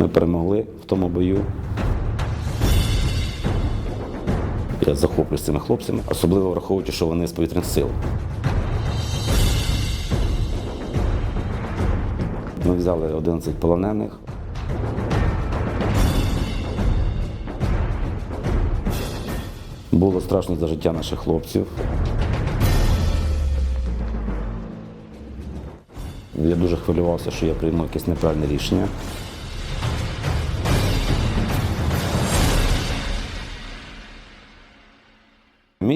Ми перемогли в тому бою. Я захоплююсь цими хлопцями, особливо враховуючи, що вони з повітряних сил. Ми взяли 11 полонених. Було страшно за життя наших хлопців. Я дуже хвилювався, що я прийму якесь неправильне рішення.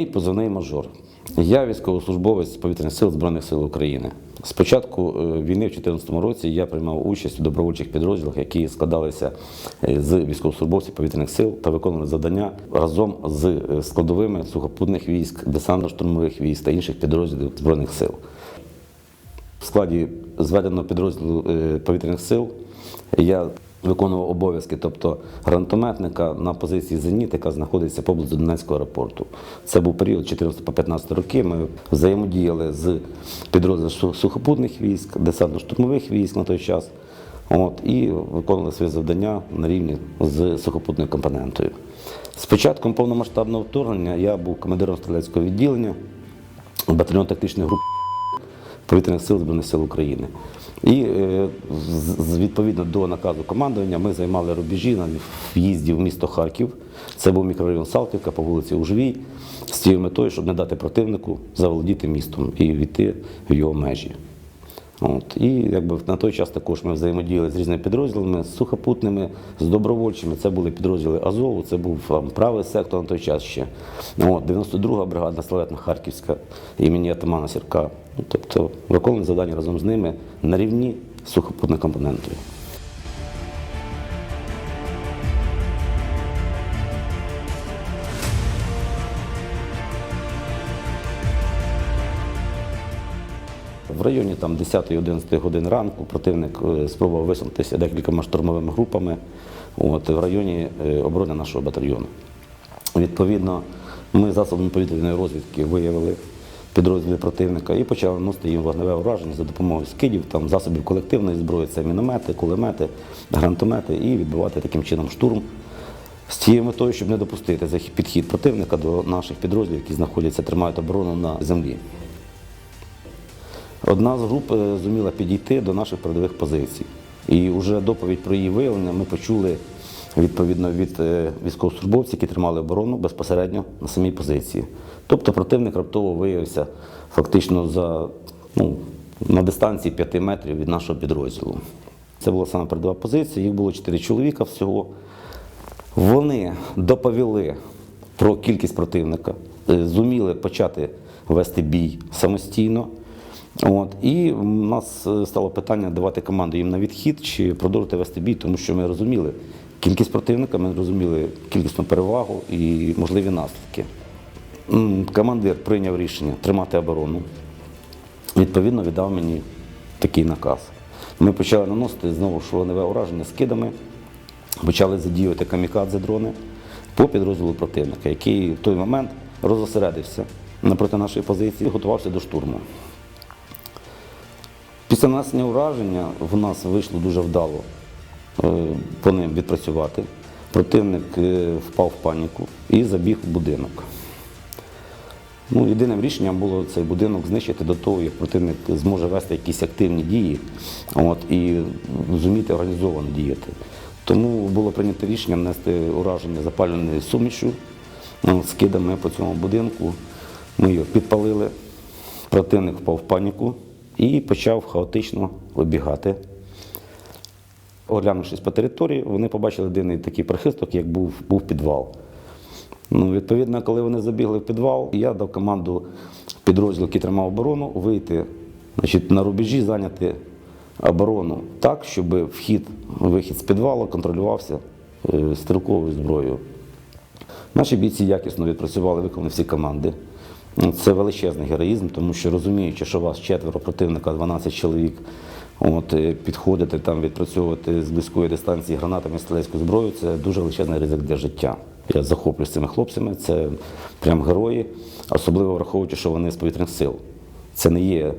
Мій позивний мажор. Я військовослужбовець повітряних сил Збройних сил України. З початку е, війни в 2014 році я приймав участь у добровольчих підрозділах, які складалися е, з військовослужбовців повітряних сил та виконували завдання разом з е, складовими сухопутних військ, десантно-штурмових військ та інших підрозділів Збройних сил. В складі зведеного підрозділу повітряних сил я виконував обов'язки, тобто гранатометника на позиції «Зеніт», яка знаходиться поблизу Донецького аеропорту. Це був період 14 по 15 роки. Ми взаємодіяли з підрозділом сухопутних військ, десантно-штурмових військ на той час. От, і виконували свої завдання на рівні з сухопутною компонентою. З початком повномасштабного вторгнення я був командиром стрілецького відділення батальйону тактичних груп повітряних сил Збройних сил України. І е, відповідно до наказу командування ми займали рубежі на в'їзді в місто Харків. Це був мікрорайон Салтівка по вулиці Ужвій, з цією метою, щоб не дати противнику заволодіти містом і війти в його межі. От. І якби на той час також ми взаємодіяли з різними підрозділами, з сухопутними, з добровольчими. Це були підрозділи Азову, це був там, правий сектор на той час ще. От, 92-га бригада славетна Харківська імені Атамана Сірка. Ну, тобто виконували завдання разом з ними на рівні з сухопутною компонентою. Районі 10-11 годин ранку противник е, спробував висунутися декількома штурмовими групами от, в районі е, оборони нашого батальйону. Відповідно, ми засобами повітряної розвідки виявили підрозділи противника і почали наносити їм вогневе ураження за допомогою скидів, там, засобів колективної зброї, це міномети, кулемети, гранатомети, і відбивати таким чином штурм з тією метою, щоб не допустити підхід противника до наших підрозділів, які знаходяться, тримають оборону на землі. Одна з груп е, зуміла підійти до наших передових позицій. І вже доповідь про її виявлення ми почули відповідно від е, військовослужбовців, які тримали оборону безпосередньо на самій позиції. Тобто противник раптово виявився фактично за, ну, на дистанції 5 метрів від нашого підрозділу. Це була саме передова позиція, їх було 4 чоловіка всього. Вони доповіли про кількість противника, е, зуміли почати вести бій самостійно. От, і в нас е, стало питання давати команду їм на відхід чи продовжити вести бій, тому що ми розуміли кількість противника, ми розуміли кількісну перевагу і можливі наслідки. Командир прийняв рішення тримати оборону. Відповідно, віддав мені такий наказ. Ми почали наносити знову вогневе ураження скидами, почали задіювати камікадзе дрони по підрозділу противника, який в той момент розосередився напроти нашої позиції готувався до штурму. Після нанесення ураження в нас вийшло дуже вдало е, по ним відпрацювати. Противник е, впав в паніку і забіг в будинок. Ну, єдиним рішенням було цей будинок знищити до того, як противник зможе вести якісь активні дії от, і зуміти організовано діяти. Тому було прийнято рішення нанести ураження запалюваною сумішю ну, скидами по цьому будинку. Ми його підпалили. Противник впав в паніку і почав хаотично обігати. Оглянувшись по території, вони побачили єдиний такий прихисток, як був, був підвал. Ну, відповідно, коли вони забігли в підвал, я дав команду підрозділу, який тримав оборону, вийти значить, на рубежі, зайняти оборону так, щоб вхід, вихід з підвалу контролювався е, стрілковою зброєю. Наші бійці якісно відпрацювали, виконали всі команди. Це величезний героїзм, тому що розуміючи, що вас четверо противника, 12 чоловік, от, е, підходити там, відпрацьовувати з близької дистанції гранатами стрілецьку зброю, це дуже величезний ризик для життя. Я захоплююсь цими хлопцями, це прям герої, особливо враховуючи, що вони з повітряних сил. Це не є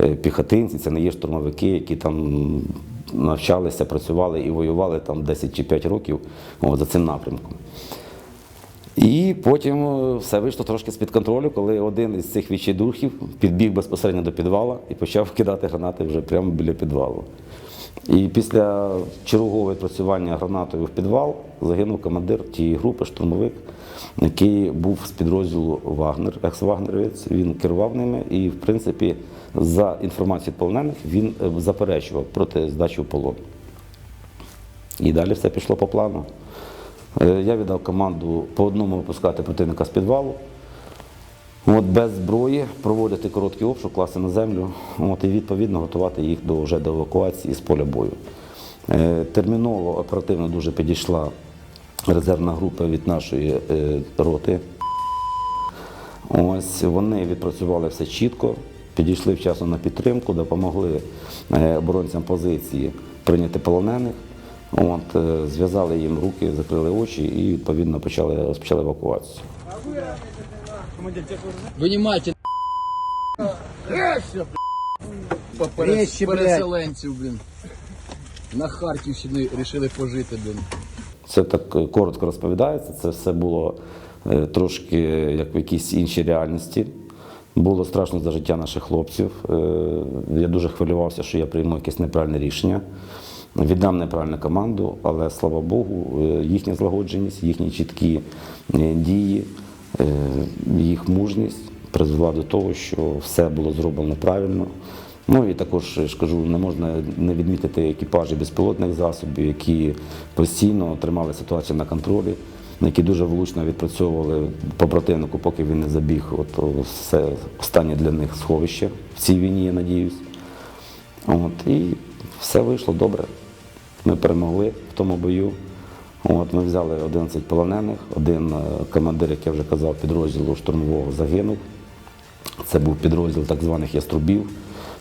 е, піхотинці, це не є штурмовики, які там навчалися, працювали і воювали там 10 чи 5 років от, за цим напрямком. І потім е, все вийшло трошки з-під контролю, коли один із цих відчайдухів підбіг безпосередньо до підвала і почав кидати гранати вже прямо біля підвалу. І після чергового відпрацювання гранатою в підвал загинув командир тієї групи, штурмовик, який був з підрозділу Вагнер, екс-вагнерівець. Він керував ними і, в принципі, за інформацією полонених, він е, заперечував проти здачі в полон. І далі все пішло по плану. Е, Я віддав команду по одному випускати противника з підвалу. От без зброї проводити короткий обшук, класти на землю, от, і відповідно готувати їх до, вже до евакуації з поля бою. Е, терміново оперативно дуже підійшла резервна група від нашої е, роти. Ось вони відпрацювали все чітко, підійшли вчасно на підтримку, допомогли оборонцям позиції прийняти полонених. От, е, зв'язали їм руки, закрили очі і відповідно почали розпочали евакуацію. Винімайте переселенців, блін. На Харківщині рішили пожити, блін. Це так е, коротко розповідається. Це все було е, трошки як в якійсь іншій реальності. Було страшно за життя наших хлопців. Я дуже хвилювався, що я прийму якесь неправильне рішення. Віддам неправильну команду, але слава Богу, е, їхня злагодженість, їхні чіткі е, дії, е, їх мужність призвела до того, що все було зроблено правильно. Ну і також я ж кажу, не можна не відмітити екіпажі безпілотних засобів, які постійно тримали ситуацію на контролі, які дуже влучно відпрацьовували по противнику, поки він не забіг. От все останнє для них сховище в цій війні, я надіюсь. От, і все вийшло добре. Ми перемогли в тому бою. От, ми взяли 11 полонених, один е, командир, як я вже казав, підрозділу штурмового загинув. Це був підрозділ так званих яструбів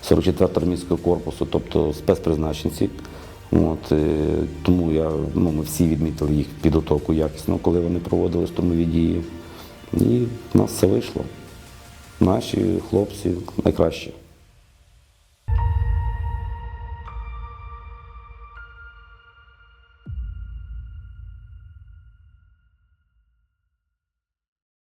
44-го армійського корпусу, тобто спецпризначенці. От, е, тому я, ну, ми всі відмітили їх підготовку якісно, коли вони проводили штурмові дії. І в нас все вийшло. Наші хлопці найкращі.